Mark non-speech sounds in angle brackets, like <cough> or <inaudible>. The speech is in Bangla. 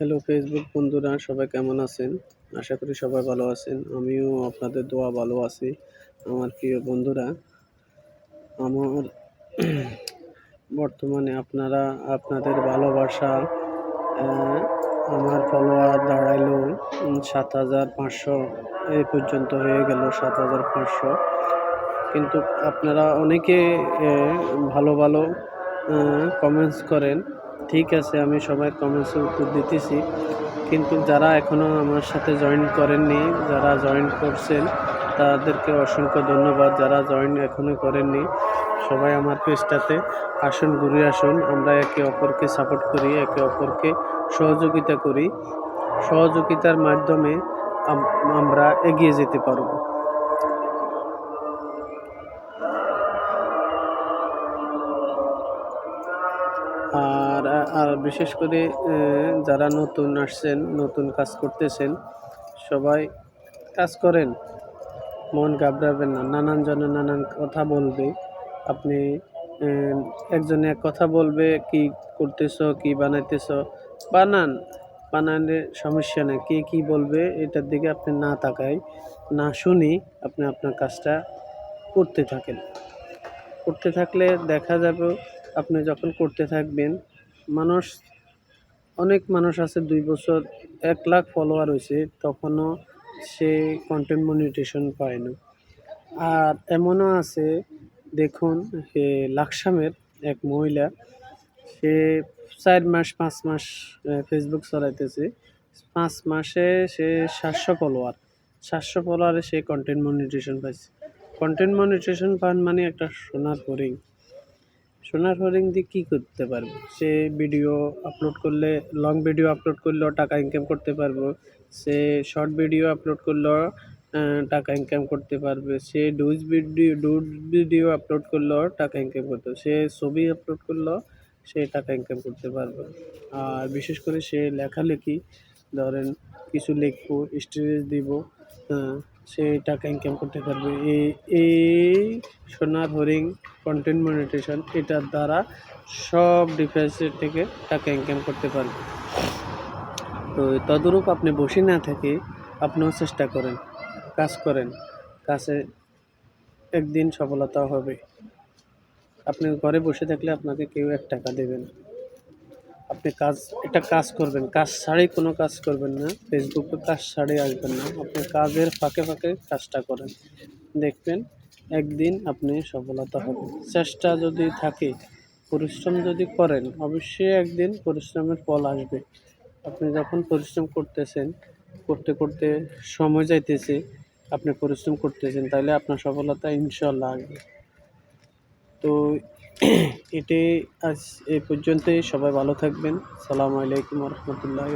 হ্যালো ফেসবুক বন্ধুরা, সবাই কেমন আছেন? আশা করি সবাই ভালো আছেন। আমিও আপনাদের দোয়া ভালো আছি, আমার প্রিয় বন্ধুরা। আমার <clears throat> বর্তমানে আপনারা, আপনাদের ভালোবাসা আমার ফলোয়ার দাঁড়াইলো সাত হাজার পাঁচশো, এই পর্যন্ত হয়ে গেল সাত হাজার পাঁচশো। কিন্তু আপনারা অনেকে ভালো ভালো কমেন্টস করেন। ঠিক আছে, আমি সবাই কমেন্টসের উত্তর দিতেছি। কিন্তু যারা এখনও আমার সাথে জয়েন করেননি, যারা জয়েন করছেন, তাদেরকে অসংখ্য ধন্যবাদ। যারা জয়েন এখনও করেননি, সবাই আমার পেজটাতে আসুন, ঘুরে আসুন। আমরা একে অপরকে সাপোর্ট করি, একে অপরকে সহযোগিতা করি। সহযোগিতার মাধ্যমে আমরা এগিয়ে যেতে পারব। আর আর আর বিশেষ করে যারা নতুন আসছেন, নতুন কাজ করতেছেন, সবাই কাজ করেন। মন ঘাবড়াবেন না। নানান জনে নানান কথা বলবে। আপনি একজনে এক কথা বলবে, কি করতেছ, কি বানাইতেছ, বানান। বানালে সমস্যা নেই। কে কী বলবে, এটার দিকে আপনি না তাকাই না শুনি আপনি আপনার কাজটা করতে থাকেন। করতে থাকলে দেখা যাবে, আপনি যখন করতে থাকবেন মানুষ, অনেক মানুষ আছে দুই বছর এক লাখ ফলোয়ার হয়েছে, তখনও সে কন্টেন্ট মনিটেশন পায় না। আর এমনও আছে, দেখুন সে লাকসামের এক মহিলা, সে চার মাস, পাঁচ মাস ফেসবুক চালাইতেছে। পাঁচ মাসে সে সাতশো ফলোয়ার সাতশো ফলোয়ারে সে কন্টেন্ট মনিটেশন পাইছে। কন্টেন্ট মনিটেশন পান মানে একটা সোনার হরিং সোনার হরিং দিয়ে কী করতে পারবে? সে ভিডিও আপলোড করলে লং ভিডিও আপলোড করলেও টাকা ইনকাম করতে পারব। সে শর্ট ভিডিও আপলোড করলেও টাকা ইনকাম করতে পারবে। সে ডুজ ভিডিও ডুজ ভিডিও আপলোড করলেও টাকা ইনকাম করতে সে ছবি আপলোড করলেও সে টাকা ইনকাম করতে পারবে। আর বিশেষ করে সে লেখালেখি ধরেন কিছু লিখব স্টোরেজ দিব হ্যাঁ, সে টাকা ইনকাম করতে পারবে। এই সোনার হরিং কন্টেন্ট মনিটেশন এটার দ্বারা সব ডিভাইসের থেকে টাকা ইনকাম করতে পারবে। তো তদরূপ আপনি বসে না থেকে আপনিও চেষ্টা করেন, কাজ করেন, কাজে একদিন সফলতা হবে। আপনি ঘরে বসে থাকলে আপনাকে কেউ এক টাকা দেবে না। আপনি কাজ, একটা কাজ করবেন। কাজ ছাড়াই কোনো কাজ করবেন না। ফেসবুকে কাজ ছাড়াই আসবেন না। আপনি কাজের ফাঁকে ফাঁকে কাজটা করেন। দেখবেন একদিন আপনি সফলতা হবেন চেষ্টা যদি থাকে, পরিশ্রম যদি করেন, অবশ্যই একদিন পরিশ্রমের ফল আসবে। আপনি যখন পরিশ্রম করতেছেন, করতে করতে সময় যাইতেছে, আপনি পরিশ্রম করতেছেন তাহলে আপনার সফলতা ইনশাল্লাহ আসবে। তো এটাই আজ এ পর্যন্তই। সবাই ভালো থাকবেন। সালামু আলাইকুম রহমতুল্লাহ